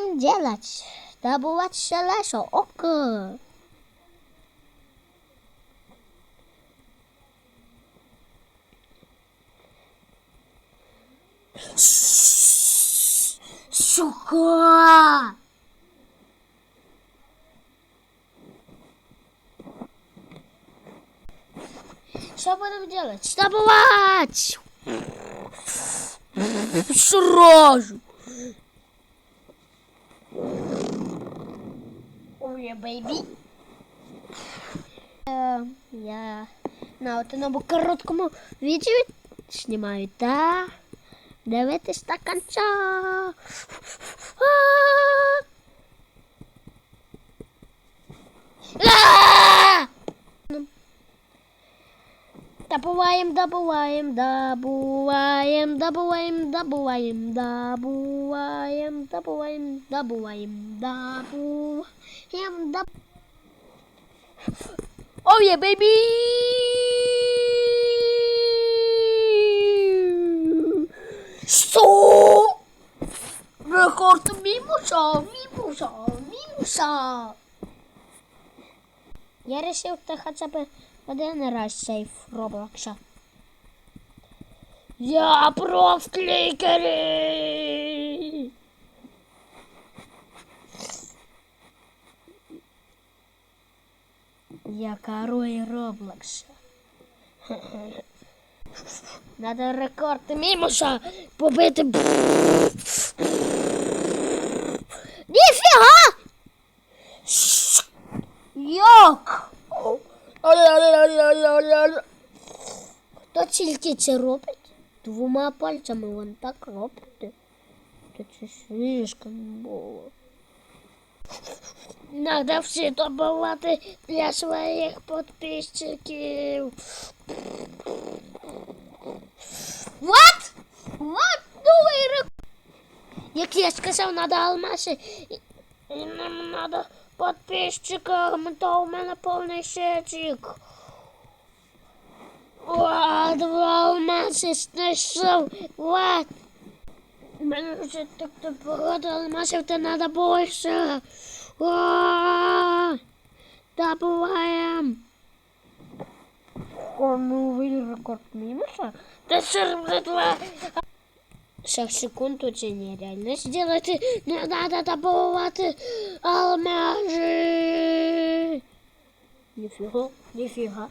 nam działać? Trzeba było strzelać oko. Suka! Trzeba było działać? Trzeba! Srożu! Ой, бейбі. Е, Я на одному короткому відео знімаю, да? дивитись до кінця. Double YM, double YM, double YM, double YM, double YM, double YM, double YM, double YM, double YM, double Oh yeah, baby! So! Rekord Mimusa, Mimusa, Mimusa! Yarışıyor da kaçabı. Один раз сейф Роблокса. Я про клікери! Я король Роблокса. Надо рекорд мімуса побити. Ніфіга! Як? Хто тільки це робить? Двома пальцями вон так робите. Та це слишком було. Надо всі добувати для своїх підписчиків. What? What? Новий рекорд? Як я сказав, надо алмаси. І нам надо подписчикам, то у мене повний щечик. О, два у нас знайшов. Ва. У мене вже так то багато алмазів, то треба більше. О, добуваємо. Он увидел рекорд минуса. Да, сэр, два. Ще секунду це нереально сделать. Не надо добувати алмази. Ніфіга, ніфіга.